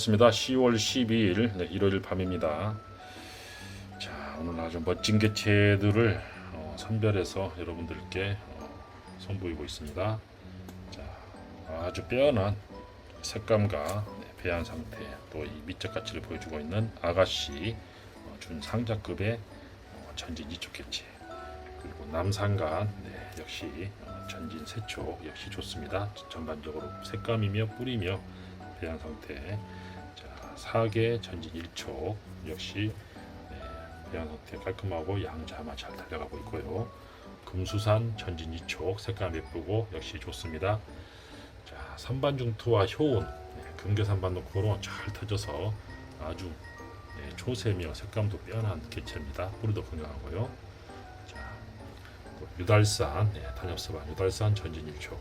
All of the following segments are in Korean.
반갑습니다. 10월 12일 네, 일요일 밤입니다. 자 오늘 아주 멋진 개체들을 어, 선별해서 여러분들께 어, 선보이고 있습니다. 자 아주 빼어난 색감과 네, 배양 상태 또이 미적 가치를 보여주고 있는 아가씨 어, 준 상자급의 어, 전진 이쪽 개체 그리고 남산간 네, 역시 어, 전진 세촉 역시 좋습니다. 전반적으로 색감이며 뿌리며 배양 상태 자, 사계 전진 1촉 역시 네, 배양 상태 깔끔하고 양자마 잘 달려가고 있고요. 금수산 전진 2촉 색감 예쁘고 역시 좋습니다. 자, 선반 중투와 효온 네, 금계산반 놓고로 잘 터져서 아주 네, 초세며 색감도 빼어난 개체입니다. 뿌리도 건강하고요. 자, 또 유달산 네, 단엽서반 유달산 전진 1촉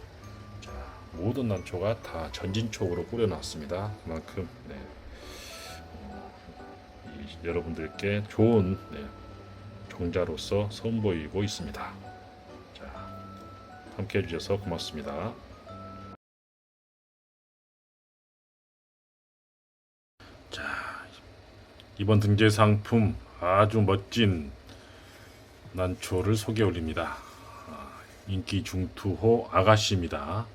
자, 모든 난초가 다 전진촉으로 꾸려놨습니다. 그만큼 네, 여러분들께 좋은 네, 종자로서 선보이고 있습니다. 자, 함께 해주셔서 고맙습니다. 자, 이번 등재 상품 아주 멋진 난초를 소개 올립니다. 아, 인기 중투호 아가씨입니다.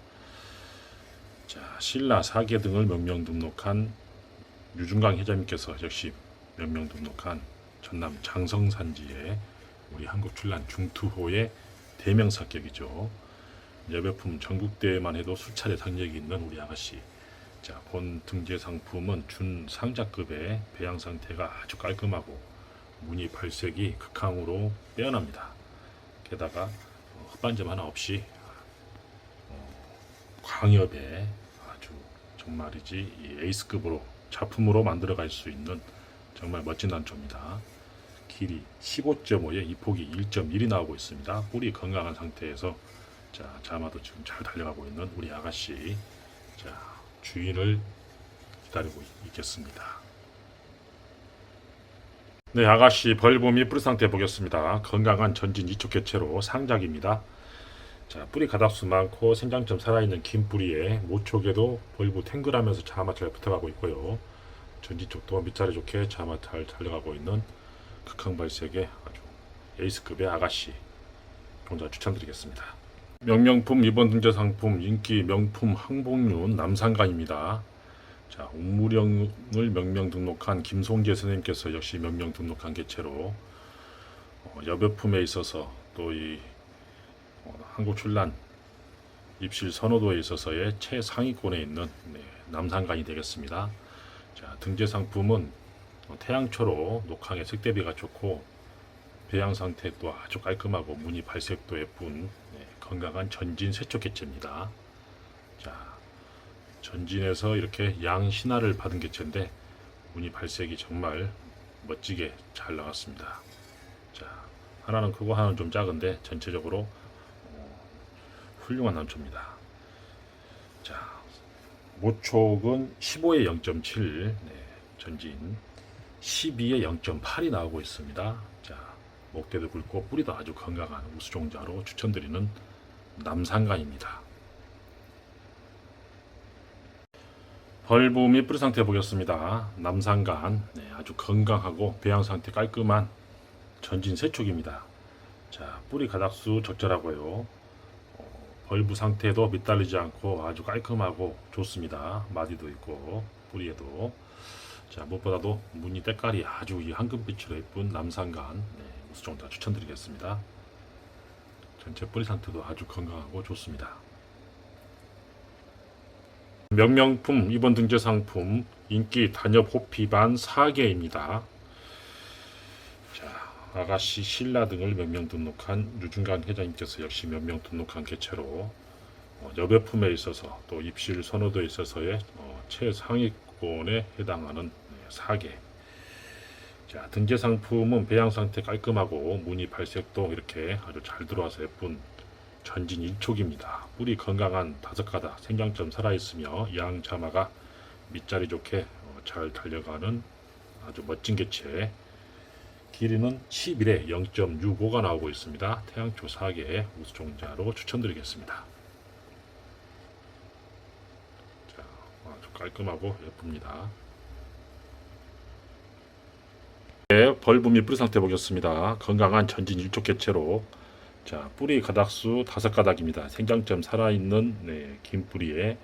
자, 신라 사계 등을 명명 등록한 유중강 회장님께서 역시 명명 등록한 전남 장성산지의 우리 한국 출란 중투호의 대명사격이죠. 여배품 전국대회만 해도 수차례 상력이 있는 우리 아가씨. 자, 본 등재 상품은 준 상자급의 배양 상태가 아주 깔끔하고 무늬 발색이 극강으로 빼어납니다. 게다가 어, 헛반점 하나 없이 광엽에 아주 정말이지 이 에이스급으로 작품으로 만들어갈 수 있는 정말 멋진 난초입니다. 길이 15.5에 이 폭이 1.1이 나오고 있습니다. 뿌리 건강한 상태에서 자 자마도 지금 잘 달려가고 있는 우리 아가씨 자 주인을 기다리고 있- 있겠습니다. 네 아가씨 벌봄이 뿌리 상태 보겠습니다. 건강한 전진 이쪽 개체로 상작입니다. 자, 뿌리 가닥수 많고 생장점 살아있는 긴 뿌리에 모촉에도 벌부 탱글하면서 자마 잘 붙어가고 있고요. 전지 쪽도 밑자리 좋게 자마 잘 달려가고 있는 극한 발색의 아주 에이스급의 아가씨 종자 추천드리겠습니다. 명명품 이번 등재 상품 인기 명품 항복륜 남산간입니다. 자, 옥무령을 명명 등록한 김송재 선생님께서 역시 명명 등록한 개체로 어, 여배품에 있어서 또이 어, 한국 출란 입실 선호도에 있어서의 최상위권에 있는 네, 남산간이 되겠습니다. 자, 등재 상품은 어, 태양초로 녹항의 색대비가 좋고 배양 상태도 아주 깔끔하고 무늬 발색도 예쁜 네, 건강한 전진 세척 개체입니다. 자, 전진에서 이렇게 양 신화를 받은 개체인데 무늬 발색이 정말 멋지게 잘 나왔습니다. 자, 하나는 크고 하나는 좀 작은데 전체적으로 훌륭한 난초입니다. 자, 모촉은 15에 0.7, 네, 전진 12에 0.8이 나오고 있습니다. 자, 목대도 굵고 뿌리도 아주 건강한 우수종자로 추천드리는 남산간입니다. 벌브 및 뿌리 상태 보겠습니다. 남산간 네, 아주 건강하고 배양 상태 깔끔한 전진 세촉입니다. 자, 뿌리 가닥수 적절하고요. 벌브 상태도 밑달리지 않고 아주 깔끔하고 좋습니다. 마디도 있고 뿌리에도 자 무엇보다도 무늬 때깔이 아주 이 황금빛으로 예쁜 남산간 네, 우수종자 추천드리겠습니다. 전체 뿌리 상태도 아주 건강하고 좋습니다. 명명품 이번 등재 상품 인기 단엽 호피반 4개입니다. 자, 아가씨 신라 등을 명명 등록한 유중간 회장님께서 역시 명명 등록한 개체로 어, 여배품에 있어서 또 입실 선호도에 있어서의 어, 최상위권에 해당하는 네, 사계. 자 등재 상품은 배양 상태 깔끔하고 무늬 발색도 이렇게 아주 잘 들어와서 예쁜 전진 1촉입니다. 뿌리 건강한 다섯 가닥 생장점 살아있으며 양 자마가 밑자리 좋게 어, 잘 달려가는 아주 멋진 개체. 길이는 11에 0.65가 나오고 있습니다. 태양초 4개 우수종자로 추천드리겠습니다. 자, 아주 깔끔하고 예쁩니다. 네, 벌붐이 뿌리 상태 보겠습니다. 건강한 전진 일촉 개체로 자 뿌리 가닥수 다섯 가닥입니다. 생장점 살아있는 네, 긴 뿌리에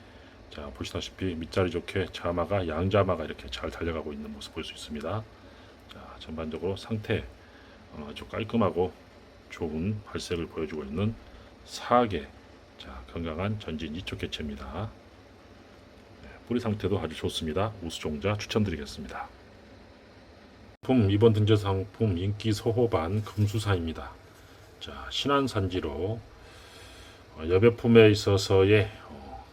자 보시다시피 밑자리 좋게 자마가 양자마가 이렇게 잘 달려가고 있는 모습 볼 수 있습니다. 자 전반적으로 상태 어, 아주 깔끔하고 좋은 발색을 보여주고 있는 사계 자 건강한 전진 이쪽 개체입니다. 네, 뿌리 상태도 아주 좋습니다. 우수종자 추천드리겠습니다. 상품 이번 등재 상품 인기 소호반 금수사입니다. 자 신안 산지로 어, 여배품에 있어서의 어,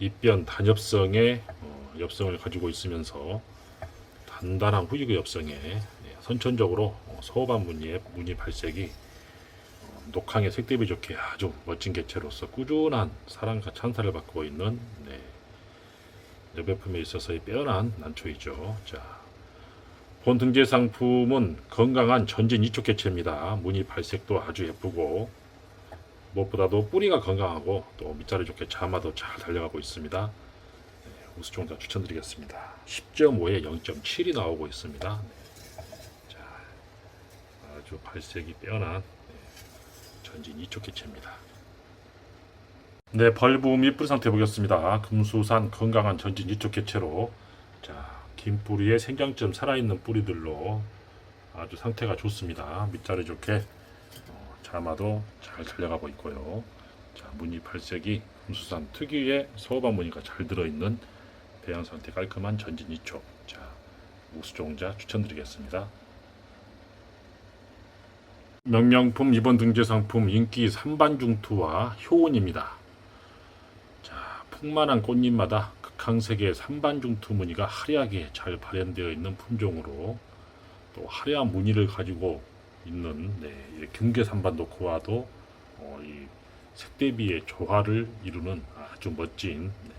입변 단엽성의 어, 엽성을 가지고 있으면서 단단한 후유의 엽성에 네, 선천적으로 어, 소호반 무늬의 무늬 발색이 어, 녹항의 색대비 좋게 아주 멋진 개체로서 꾸준한 사랑과 찬사를 받고 있는 네, 여배품에 있어서의 빼어난 난초이죠. 자, 본 등재 상품은 건강한 전진 이쪽 개체입니다. 무늬 발색도 아주 예쁘고 무엇보다도 뿌리가 건강하고 또 밑자리 좋게 자마도 잘 달려가고 있습니다. 네, 우수종자 추천드리겠습니다. 10.5에 0.7이 나오고 있습니다. 아주 발색이 빼어난 네, 전진 이쪽 개체입니다. 네, 및 뿌리 상태 보겠습니다. 금수산 건강한 전진 이쪽 개체로 자, 긴 뿌리에 생장점 살아있는 뿌리들로 아주 상태가 좋습니다. 밑자리 좋게 어, 자마도 잘 달려가고 있고요. 자, 무늬 발색이 금수산 특유의 소반 무늬가 잘 들어있는 배양 상태 깔끔한 전진 이쪽. 자, 우수종자 추천드리겠습니다. 명명품 이번 등재 상품 인기 삼반중투와 효온입니다. 자, 풍만한 꽃잎마다 극항색의 삼반중투 무늬가 화려하게 잘 발현되어 있는 품종으로 또 화려한 무늬를 가지고 있는 네, 이 금계 삼반도코와도 어, 이 색대비의 조화를 이루는 아주 멋진 네,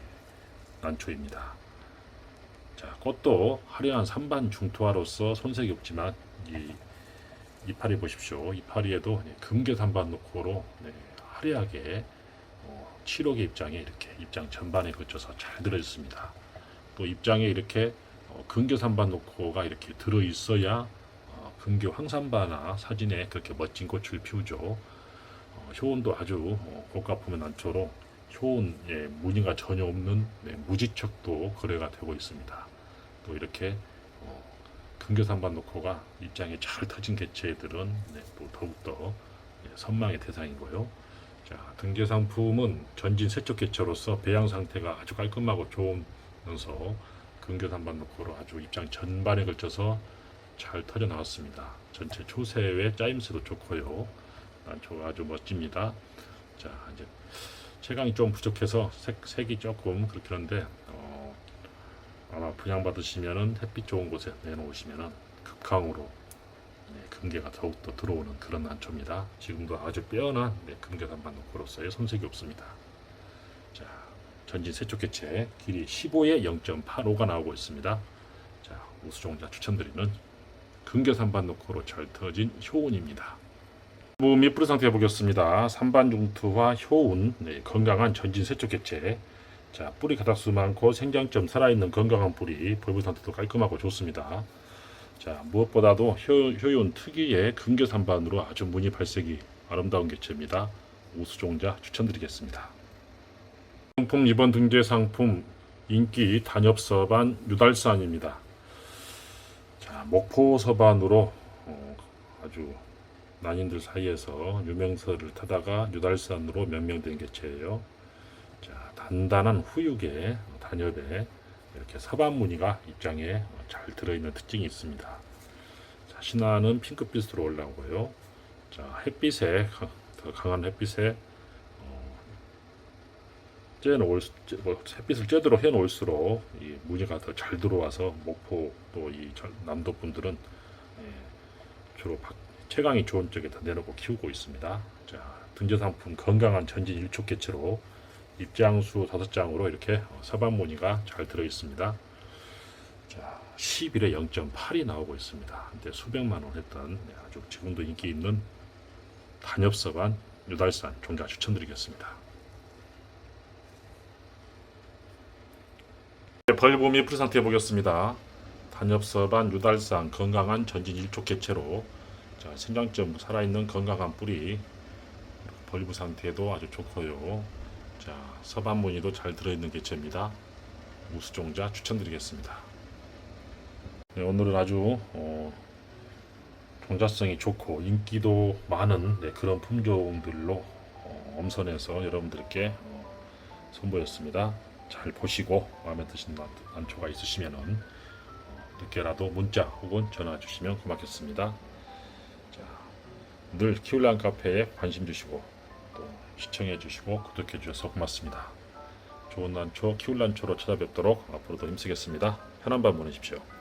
난초입니다. 자, 꽃도 화려한 삼반 중투화로서 손색이 없지만 이 이파리 보십시오. 이파리에도 네, 삼반 노코로 네, 화려하게 어, 7호의 입장에 이렇게 입장 전반에 걸쳐서 잘 들어 있습니다. 또 입장에 이렇게 어, 삼반 노코가 이렇게 들어 있어야 어, 근교 황삼바나 사진에 그렇게 멋진 꽃을 피우죠. 어, 효온도 아주 어, 고가품의 난초로 효온의 무늬가 전혀 없는 네, 무지척도 거래가 되고 있습니다. 또 이렇게 어, 근교산반 노코가 입장이 잘 터진 개체들은 네, 또 더욱더 예, 선망의 대상이고요. 자, 등재 상품은 전진 세척 개체로서 배양 상태가 아주 깔끔하고 좋으면서 근교산반 노코로 아주 입장 전반에 걸쳐서 잘 터져 나왔습니다. 전체 초세의 짜임새도 좋고요. 난초가 아주 멋집니다. 자, 이제 채광이 좀 부족해서 색, 색이 조금 그렇긴 한데 어, 아마 분양받으시면은 햇빛 좋은 곳에 내놓으시면은 극강으로 네, 금괴가 더욱더 들어오는 그런 난초입니다. 지금도 아주 빼어난 네, 금괴 단반 노코로서의 손색이 없습니다. 자, 전진 세쪽 개체 길이 15에 0.85가 나오고 있습니다. 자, 우수종자 추천드리는 금괴 산반 노코로 잘 터진 효운입니다. 무 밑뿌리 상태 보겠습니다. 산반 중투와 효운, 네, 건강한 전진 세쪽 개체. 자, 뿌리 가닥수 많고 생장점 살아있는 건강한 뿌리, 벌브 상태도 깔끔하고 좋습니다. 자, 무엇보다도 효, 효윤 특유의 근교 산반으로 아주 무늬 발색이 아름다운 개체입니다. 우수종자 추천드리겠습니다. 상품 이번 등재 상품 인기 단엽서반 유달산입니다. 자, 목포 서반으로 어, 아주 난인들 사이에서 유명세를 타다가 유달산으로 명명된 개체예요. 자, 단단한 후육에 단엽에 이렇게 서반 무늬가 입장에 잘 들어있는 특징이 있습니다. 자, 신화는 핑크빛으로 올라오고요. 자, 햇빛에 가- 더 강한 햇빛에 어, 쬐놓을 수- 쬐- 뭐, 햇빛을 쬐도록 해놓을수록 이 무늬가 더 잘 들어와서 목포 또 이 남도 분들은 예, 주로 박- 채광이 좋은 쪽에다 내놓고 키우고 있습니다. 자, 등재 상품 건강한 전진 일촉 개체로 입장수 다섯 장으로 이렇게 서반 무늬가 잘 들어 있습니다. 자, 11에 0.8이 나오고 있습니다. 한때 수백만 원 했던 네, 아주 지금도 인기 있는 단엽 서반 유달산 종자 추천드리겠습니다. 네, 벌봄이 풀 상태 보겠습니다. 단엽서반 유달산 건강한 전진 일촉 개체로 자, 생장점 살아있는 건강한 뿌리 벌브 상태도 아주 좋고요. 자, 서반 무늬도 잘 들어있는 개체입니다. 우수종자 추천드리겠습니다. 네, 오늘은 아주 어, 종자성이 좋고 인기도 많은 네, 그런 품종들로 어, 엄선해서 여러분들께 어, 선보였습니다. 잘 보시고 마음에 드시는 난- 난초가 있으시면은 어, 늦게라도 문자 혹은 전화 주시면 고맙겠습니다. 자, 늘 키울란 카페에 관심 주시고 또 시청해 주시고 구독해 주셔서 고맙습니다. 좋은 난초 키울 난초로 찾아뵙도록 앞으로도 힘쓰겠습니다. 편한 밤 보내십시오.